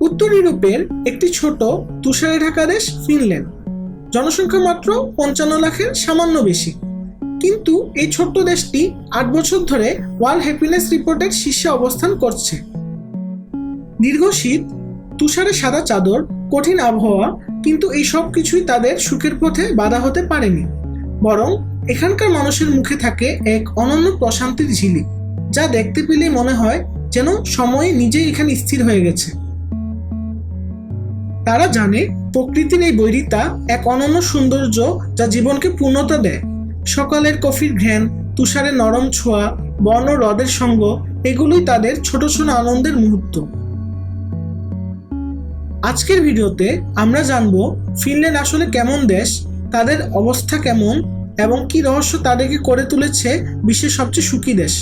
উত্তর ইউরোপের একটি ছোট তুষারে ঢাকা দেশ ফিনল্যান্ড। জনসংখ্যা মাত্র পঞ্চান্ন লাখের সামান্য বেশি। কিন্তু এই ছোট্ট দেশটি আট বছর ধরে ওয়ার্ল্ড হ্যাপিনেস রিপোর্টের শীর্ষে অবস্থান করছে। দীর্ঘ শীত, তুষারে সাদা চাদর, কঠিন আবহাওয়া, কিন্তু এই সব কিছুই তাদের সুখের পথে বাধা হতে পারেনি। বরং এখানকার মানুষের মুখে থাকে এক অনন্য প্রশান্তির ঝিলি, যা দেখতে পেলে মনে হয় যেন সময় নিজেই এখানে স্থির হয়ে গেছে। তারা জানে প্রকৃতির এই বৈরিতা এক অনন্য সৌন্দর্য যা জীবনকে পূর্ণতা দেয়। সকালের কফির ঘ্যান তুষারের নরম ছোঁয়া বন ও হ্রদের সঙ্গ, এগুলোই তাদের ছোট ছোট আনন্দের মুহূর্ত। আজকের ভিডিওতে আমরা জানব ফিনল্যান্ড আসলে কেমন দেশ, তাদের অবস্থা কেমন এবং কি রহস্য তাদেরকে করে তুলেছে বিশ্বের সবচেয়ে সুখী দেশ।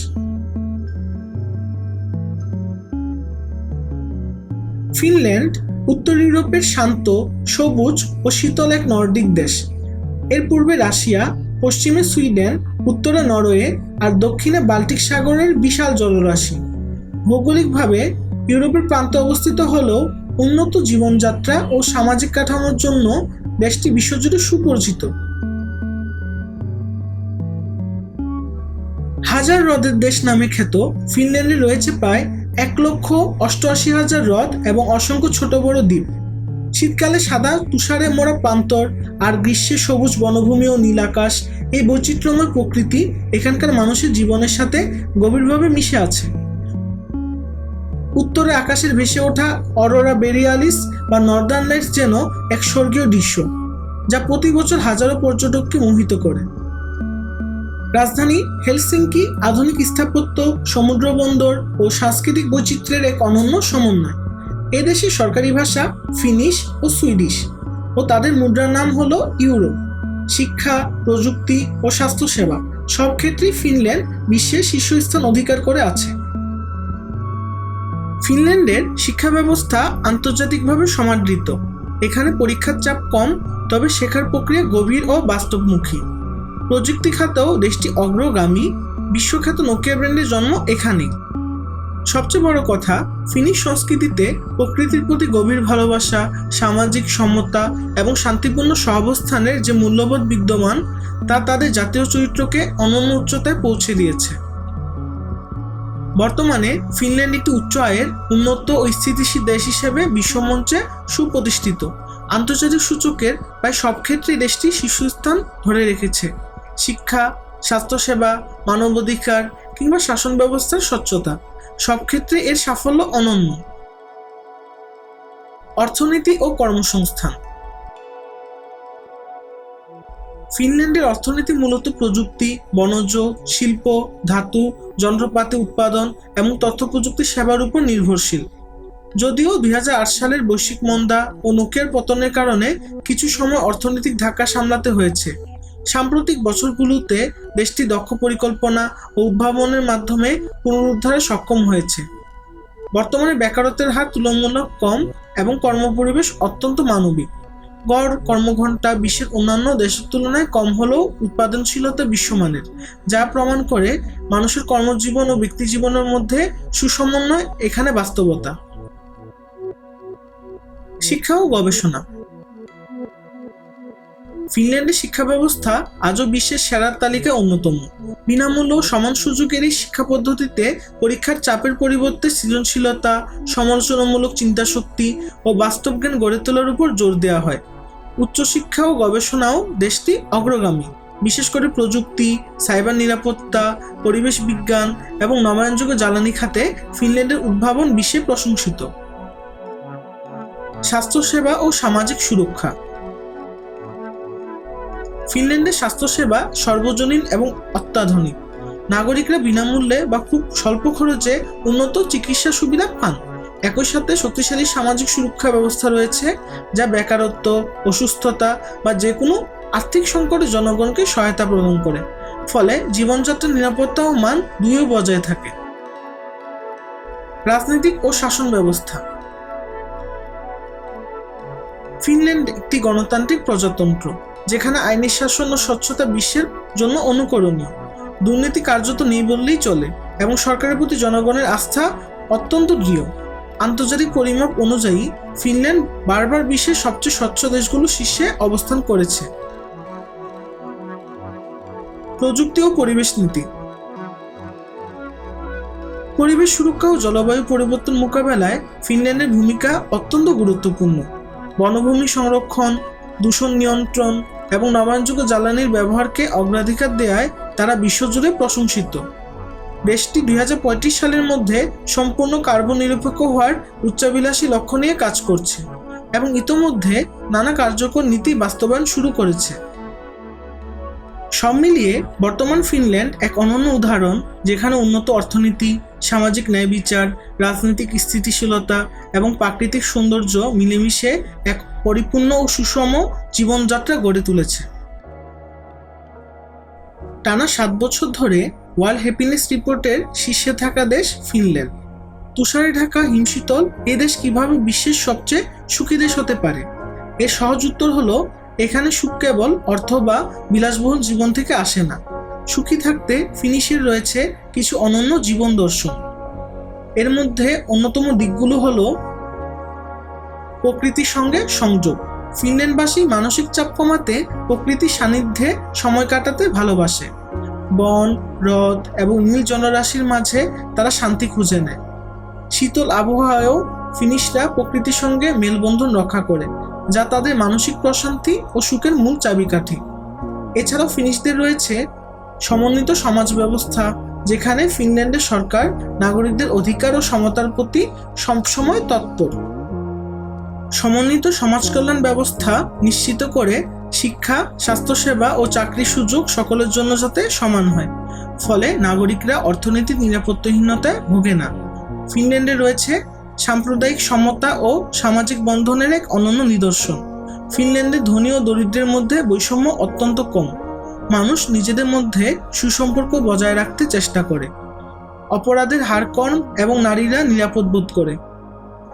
ফিনল্যান্ড উত্তর ইউরোপের শান্ত, সবুজ ও শীতল এক নর্ডিক দেশ। এর পূর্বে রাশিয়া, পশ্চিমে সুইডেন, উত্তরে নরওয়ে আর দক্ষিণে বাল্টিক সাগরের বিশাল জলরাশি। ভৌগোলিকভাবে ইউরোপের প্রান্তে অবস্থিত হলেও উন্নত জীবনযাত্রা ও সামাজিক কাঠামোর জন্য দেশটি বিশ্বজুড়ে সুপরিচিত। হাজার হ্রদের দেশ নামে খ্যাত, ফিনল্যান্ডে রয়েছে প্রায় এক লক্ষ অষ্টআশি হাজার হ্রদ এবং অসংখ্য ছোট বড় দ্বীপ। শীতকালে সাদা তুষারে মোড়া প্রান্তর আর গ্রীষ্মে সবুজ বনভূমি ও নীল আকাশ এই বৈচিত্র্যময় প্রকৃতি এখানকার মানুষের জীবনের সাথে গভীরভাবে মিশে আছে। উত্তরে আকাশের ভেসে ওঠা অরোরা বেরিয়ালিস বা নর্দার্ন লাইটস যেন এক স্বর্গীয় দৃশ্য, যা প্রতি বছর হাজারো পর্যটককে মোহিত করে। রাজধানী হেলসিঙ্কি আধুনিক স্থাপত্য, সমুদ্র বন্দর ও সাংস্কৃতিক বৈচিত্র্যের এক অনন্য সমন্বয়। এ দেশের সরকারি ভাষা ফিনিশ ও সুইডিশ ও তাদের মুদ্রার নাম হল ইউরো শিক্ষা, প্রযুক্তি ও স্বাস্থ্যসেবা সব ক্ষেত্রেই ফিনল্যান্ড বিশ্বের শীর্ষস্থান অধিকার করে আছে। ফিনল্যান্ডের শিক্ষা ব্যবস্থা আন্তর্জাতিকভাবে সমাদৃত। এখানে পরীক্ষার চাপ কম, তবে শেখার প্রক্রিয়া গভীর ও বাস্তবমুখী। প্রযুক্তি খাতেও দেশটি অগ্রগামী, বিশ্বখ্যাত নোকিয়া ব্র্যান্ডের জন্ম এখানেই সবচেয়ে বড় কথা, ফিনিশ সংস্কৃতিতে প্রকৃতির প্রতি গভীর ভালোবাসা, সামাজিক সমতা এবং শান্তিপূর্ণ সহাবস্থানের যে মূল্যবোধ বিদ্যমান, তা তাদের জাতীয় চরিত্রকে অনন্য উচ্চতায় পৌঁছে দিয়েছে। বর্তমানে ফিনল্যান্ড একটি উচ্চ আয়ের, উন্নত ও স্থিতিশীল দেশ হিসেবে বিশ্বমঞ্চে সুপ্রতিষ্ঠিত। আন্তর্জাতিক সূচকের প্রায় সব ক্ষেত্রেই দেশটি শীর্ষস্থান ধরে রেখেছে। শিক্ষা, স্বাস্থ্যসেবা, মানবাধিকার কিংবা শাসন ব্যবস্থার স্বচ্ছতা, সব ক্ষেত্রে এর সাফল্য অনন্য। অর্থনীতি ও কর্মসংস্থান। ফিনল্যান্ডের অর্থনীতি মূলত প্রযুক্তি, বনজ, শিল্প, ধাতু, যন্ত্রপাতি উৎপাদন এবং তথ্য প্রযুক্তি সেবার উপর নির্ভরশীল। যদিও দুই হাজার আট সালের বৈশ্বিক মন্দা ও নোকিয়ার পতনের কারণে কিছু সময় অর্থনৈতিক ধাক্কা সামলাতে হয়েছে। সাম্প্রতিক বছরগুলোতে দেশটি দক্ষ পরিকল্পনা ও উদ্ভাবনের মাধ্যমে পুনরুদ্ধারে সক্ষম হয়েছে। বর্তমানে বেকারত্বের হার তুলনামূলক কম এবং কর্মপরিবেশ অত্যন্ত মানবিক। গড়, কর্মঘণ্টা বিশ্বের অন্যান্য দেশের তুলনায় কম হলেও উৎপাদনশীলতা বিশ্বমানের, যা প্রমাণ করে মানুষের কর্মজীবন ও ব্যক্তিজীবনের মধ্যে সুসমন্বয় এখানে বাস্তবতা। শিক্ষা ও গবেষণা ফিনল্যান্ডের শিক্ষা ব্যবস্থা আজও বিশ্বের সেরার তালিকায় অন্যতম। বিনামূল্য সমান সুযোগের এই শিক্ষা পদ্ধতিতে পরীক্ষার চাপের পরিবর্তে সৃজনশীলতা, সমালোচনামূলক চিন্তাশক্তি ও বাস্তব জ্ঞান গড়ে তোলার উপর জোর দেওয়া হয়। উচ্চশিক্ষা ও গবেষণাও দেশটি অগ্রগামী। বিশেষ করে প্রযুক্তি, সাইবার নিরাপত্তা, পরিবেশ বিজ্ঞান এবং নবায়নযোগ্য জ্বালানি খাতে ফিনল্যান্ডের উদ্ভাবন বিশ্বে প্রশংসিত। স্বাস্থ্যসেবা ও সামাজিক সুরক্ষা। ফিনল্যান্ডের স্বাস্থ্যসেবা সর্বজনীন এবং অত্যাধুনিক। নাগরিকরা বিনামূল্যে বা খুব স্বল্প খরচে উন্নত চিকিৎসা সুবিধা পান। একই সাথে শক্তিশালী সামাজিক সুরক্ষা ব্যবস্থা রয়েছে, যা বেকারত্ব, অসুস্থতা বা যে কোনো আর্থিক সংকটে জনগণকে সহায়তা প্রদান করে। ফলে জীবনযাত্রার নিরাপত্তা ও মান দুইও বজায় থাকে। রাজনৈতিক ও শাসন ব্যবস্থা। ফিনল্যান্ড একটি গণতান্ত্রিক প্রজাতন্ত্র। যেখানে আইনের শাসন ও স্বচ্ছতা বিশ্বের জন্য অনুকরণীয়। দুর্নীতি কার্যত নেই বললেই চলে এবং সরকারের প্রতি জনগণের আস্থা অত্যন্ত দৃঢ়। আন্তর্জাতিক পরিমাপ অনুযায়ী ফিনল্যান্ড বারবার বিশ্বের সবচেয়ে স্বচ্ছ দেশগুলো শীর্ষে অবস্থান করেছে। প্রযুক্তি ও পরিবেশ নীতি। পরিবেশ সুরক্ষা ও জলবায়ু পরিবর্তন মোকাবেলায় ফিনল্যান্ডের ভূমিকা অত্যন্ত গুরুত্বপূর্ণ। বনভূমি সংরক্ষণ, দূষণ নিয়ন্ত্রণ এবং নবায়নযোগ্য জ্বালানির ব্যবহারকে অগ্রাধিকার দেওয়ায় তারা বিশ্বজুড়ে প্রশংসিত। দেশটি দুই হাজার পঁয়ত্রিশ সালের মধ্যে সম্পূর্ণ কার্বন নিরপেক্ষ হওয়ার উচ্চাভিলাষী লক্ষ্য নিয়ে কাজ করছে এবং ইতোমধ্যে নানা কার্যকর নীতি বাস্তবায়ন শুরু করেছে। সব মিলিয়ে বর্তমান ফিনল্যান্ড এক অনন্য উদাহরণ, যেখানে উন্নত অর্থনীতি সামাজিক ন্যায় বিচার, রাজনৈতিক স্থিতিশীলতা এবং প্রাকৃতিক সৌন্দর্য মিলেমিশে এক পরিপূর্ণ ও সুষম জীবনযাত্রা গড়ে তুলেছে। টানা সাত বছর ধরে ওয়ার্ল্ড হ্যাপিনেস রিপোর্টের শীর্ষে থাকা দেশ ফিনল্যান্ড। তুষারে ঢাকা হিমশীতল এ দেশ কীভাবে বিশ্বের সবচেয়ে সুখী দেশ হতে পারে? এর সহজ উত্তর হলো, এখানে সুখ কেবল অর্থ বা বিলাসবহুল জীবন থেকে আসে না। সুখী থাকতে ফিনিশের রয়েছে কিছু অনন্য জীবন দর্শন। এর মধ্যে অন্যতম দিকগুলো হলো প্রকৃতির সঙ্গে সংযোগ। ফিনল্যান্ডবাসী মানসিক চাপ কমাতে প্রকৃতির সান্নিধ্যে সময় কাটাতে ভালোবাসে। বন, হ্রদ এবং নীল জনরাশির মাঝে তারা শান্তি খুঁজে নেয়। শীতল আবহাওয়ায়ও ফিনিশরা প্রকৃতির সঙ্গে মেলবন্ধন রক্ষা করে, যা তাদের মানসিক প্রশান্তি ও সুখের মূল চাবিকাঠি। এছাড়াও ফিনিশদের রয়েছে সমন্বিত সমাজ ব্যবস্থা, যেখানে ফিনল্যান্ডের সরকার নাগরিকদের অধিকার ও সমতার প্রতি সবসময় তৎপর। সমন্বিত সমাজ কল্যাণ ব্যবস্থা নিশ্চিত করে শিক্ষা, স্বাস্থ্যসেবা ও চাকরির সুযোগ সকলের জন্য যাতে সমান হয়। ফলে নাগরিকরা অর্থনৈতিক নিরাপত্তাহীনতায় ভোগে না। ফিনল্যান্ডে রয়েছে সাম্প্রদায়িক সমতা ও সামাজিক বন্ধনের এক অনন্য নিদর্শন। ফিনল্যান্ডে ধনী ও দরিদ্রের মধ্যে বৈষম্য অত্যন্ত কম। মানুষ নিজেদের মধ্যে সুসম্পর্ক বজায় রাখতে চেষ্টা করে। অপরাধের হার কম এবং নারীরা নিরাপদ বোধ করে।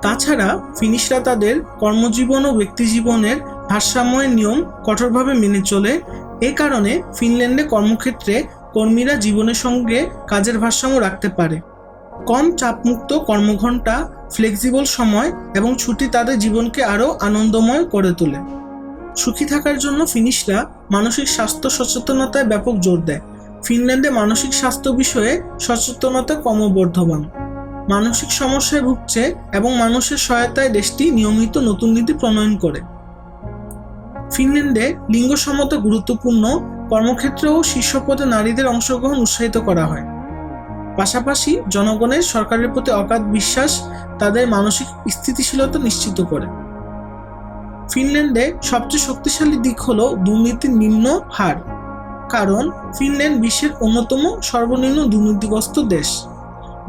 তাছাড়া ফিনিশরা তাদের কর্মজীবন ও ব্যক্তিজীবনের ভারসাম্যের নিয়ম কঠোরভাবে মেনে চলে। এ কারণে ফিনল্যান্ডে কর্মক্ষেত্রে কর্মীরা জীবনের সঙ্গে কাজের ভারসাম্য রাখতে পারে। কম চাপমুক্ত কর্মঘণ্টা ফ্লেক্সিবল সময় এবং ছুটি তাদের জীবনকে আরও আনন্দময় করে তোলে। সুখী থাকার জন্য ফিনিশরা মানসিক স্বাস্থ্য সচেতনতায় ব্যাপক জোর দেয়। ফিনল্যান্ডে মানসিক স্বাস্থ্য বিষয়ে সচেতনতা ক্রমবর্ধমান। মানসিক সমস্যায় ভুগছে এবং মানুষের সহায়তায় দেশটি নিয়মিত নতুন নীতি প্রণয়ন করে। ফিনল্যান্ডে লিঙ্গ সমতা গুরুত্বপূর্ণ কর্মক্ষেত্রে ও শীর্ষ পদে নারীদের অংশগ্রহণ উৎসাহিত করা হয়। পাশাপাশি জনগণের সরকারের প্রতি অগাধ বিশ্বাস তাদের মানসিক স্থিতিশীলতা নিশ্চিত করে। ফিনল্যান্ডে সবচেয়ে শক্তিশালী দিক হলো দুর্নীতির নিম্ন হার, কারণ ফিনল্যান্ড বিশ্বের অন্যতম সর্বনিম্ন দুর্নীতিগ্রস্ত দেশ।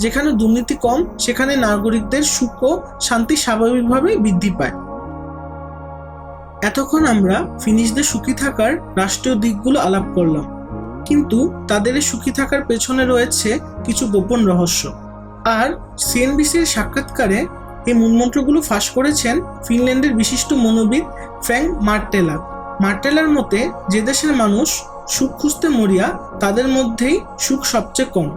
যেখানে দুর্নীতি কম, সেখানে নাগরিকদের সুখ ও শান্তি স্বাভাবিকভাবেই বৃদ্ধি পায়। এতক্ষণ আমরা ফিনিশদের সুখী থাকার রাষ্ট্রীয় দিকগুলো আলাপ করলাম, কিন্তু তাদের সুখী থাকার পেছনে রয়েছে কিছু গোপন রহস্য। আর সিএনবিসির সাক্ষাৎকারে এই মূলমন্ত্রগুলো ফাঁস করেছেন ফিনল্যান্ডের বিশিষ্ট মনোবিদ ফ্র্যাঙ্ক মার্টেলা। মার্টেলার মতে, যে দেশের মানুষ সুখ খুঁজতে মরিয়া, তাদের মধ্যেই সুখ সবচেয়ে কম।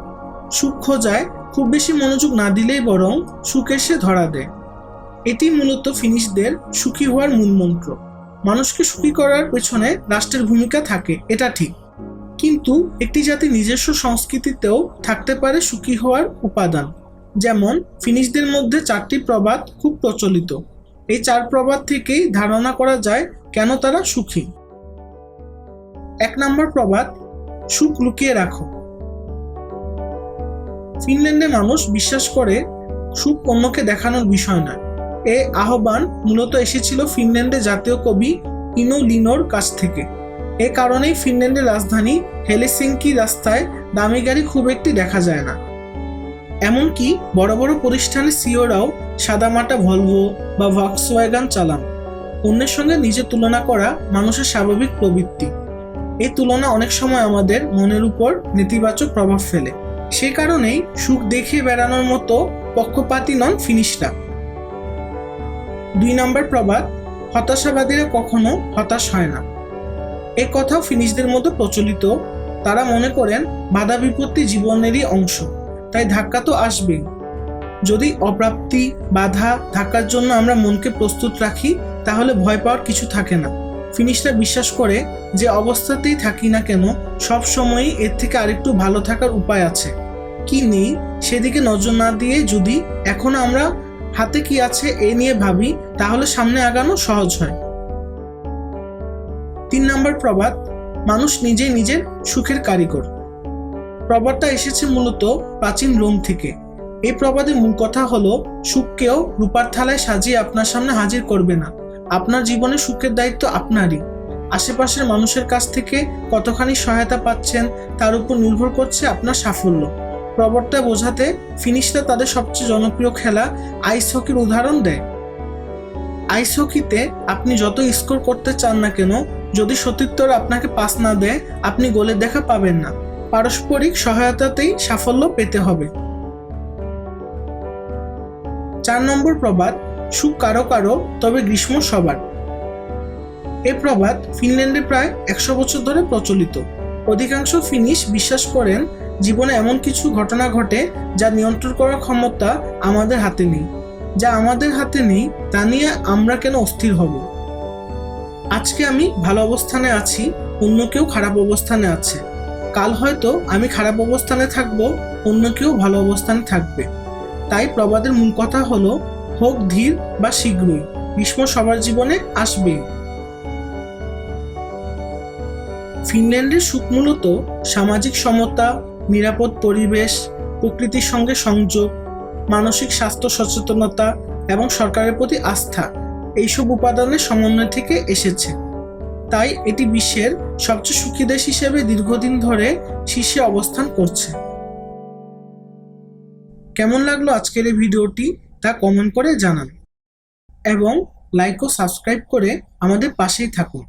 সুখ খোঁজায় খুব বেশি মনোযোগ না দিলেই বরং সুখ এসে ধরা দেয়। এটি মূলত ফিনিশদের সুখী হওয়ার মূলমন্ত্র। মানুষকে সুখী করার পেছনে রাষ্ট্রের ভূমিকা থাকে, এটা ঠিক। কিন্তু একটি জাতি নিজস্ব সংস্কৃতিতেও থাকতে পারে সুখী হওয়ার উপাদান। যেমন, ফিনিশদের মধ্যে চারটি প্রবাদ খুব প্রচলিত। এই চার প্রবাদ থেকেই ধারণা করা যায় কেন তারা সুখী। এক নম্বর প্রবাদ, সুখ লুকিয়ে রাখো। ফিনল্যান্ডে মানুষ বিশ্বাস করে সুখ অন্যকে দেখানোর বিষয় নয়। এ আহ্বান মূলত এসেছিল ফিনল্যান্ডের জাতীয় কবি ইনো লিনোর কাছ থেকে। এ কারণেই ফিনল্যান্ডের রাজধানী হেলেসিঙ্কি রাস্তায় দামি গাড়ি খুব একটি দেখা যায় না। এমনকি বড় বড় প্রতিষ্ঠানের সিওরাও সাদামাটা ভলভো বা ভক্সওয়াগান চালান। অন্যের সঙ্গে নিজের তুলনা করা মানুষের স্বাভাবিক প্রবৃত্তি। এই তুলনা অনেক সময় আমাদের মনের উপর নেতিবাচক প্রভাব ফেলে। সে কারণেই সুখ দেখে বেড়ানোর মতো পক্ষপাতী নন ফিনিশরা। দুই নম্বর প্রবাদ, হতাশাবাদীরা কখনো হতাশ হয় না। এ কথাও ফিনিশদের মতো প্রচলিত। তারা মনে করেন, বাধা বিপত্তি জীবনেরই অংশ। তাই ধাক্কা তো আসবেই। যদি অপ্রাপ্তি, বাধা থাকার জন্য আমরা মনকে প্রস্তুত রাখি, তাহলে ভয় পাওয়ার কিছু থাকে না। ফিনিশরা বিশ্বাস করে যে অবস্থাতেই থাকি না কেন, সব সময়ই এর থেকে আরেকটু ভালো থাকার উপায় আছে। কি নেই, সেদিকে নজর না দিয়ে যদি এখন আমরা হাতে কি আছে এ নিয়ে ভাবি, তাহলে সামনে আগানো সহজ হয়। তিন নম্বর প্রবাদ, মানুষ নিজে নিজের সুখের কারিগর। প্রবাদটা এসেছে মূলত প্রাচীন রোম থেকে। এই প্রবাদের মূল কথা হলো, সুখকেও রূপার থালায় সাজিয়ে আপনার সামনে হাজির করবে না। আপনার জীবনে সুখের দায়িত্ব আপনারই। আশেপাশের মানুষের কাছ থেকে কতখানি সহায়তা পাচ্ছেন, তার উপর নির্ভর করছে আপনার সাফল্য। প্রবর্তা বোঝাতে ফিনিশরা তাদের সবচেয়ে জনপ্রিয় খেলা আইস হকির উদাহরণ দেয়। আইস হকিতে আপনি যত স্কোর করতে চান না কেন, যদি সতীর্থরা আপনাকে পাস না দেয়, আপনি গোলের দেখা পাবেন না। পারস্পরিক সহায়তাতেই সাফল্য পেতে হবে। চার নম্বর প্রবাদ সুখ কারও কারও তবে গ্রীষ্ম সবার। এ প্রবাদ ফিনল্যান্ডে প্রায় একশো বছর ধরে প্রচলিত। অধিকাংশ ফিনিশ বিশ্বাস করেন, জীবনে এমন কিছু ঘটনা ঘটে যা নিয়ন্ত্রণ করার ক্ষমতা আমাদের হাতে নেই। যা আমাদের হাতে নেই, তা নিয়ে আমরা কেন অস্থির হব? আজকে আমি ভালো অবস্থানে আছি, অন্য কেউ খারাপ অবস্থানে আছে। কাল হয়তো আমি খারাপ অবস্থানে থাকব, অন্য কেউ ভালো অবস্থানে থাকবে। তাই প্রবাদের মূল কথা হলো, হোক ধীর বা শীঘ্রই গ্রীষ্ম সবার জীবনে আসবেই ফিনল্যান্ডের সুখ মূলত সামাজিক সমতা, নিরাপদ পরিবেশ, প্রকৃতির সঙ্গে সংযোগ, মানসিক স্বাস্থ্য সচেতনতা এবং সরকারের প্রতি আস্থা, এইসব উপাদানের সমন্বয় থেকে এসেছে। তাই এটি বিশ্বের সবচেয়ে সুখী দেশ হিসেবে দীর্ঘদিন ধরে শীর্ষে অবস্থান করছে। কেমন লাগল আজকের এই ভিডিওটি তা কমেন্ট করে জানান। এবং লাইক ও সাবস্ক্রাইব করে আমাদের পাশেই থাকুন।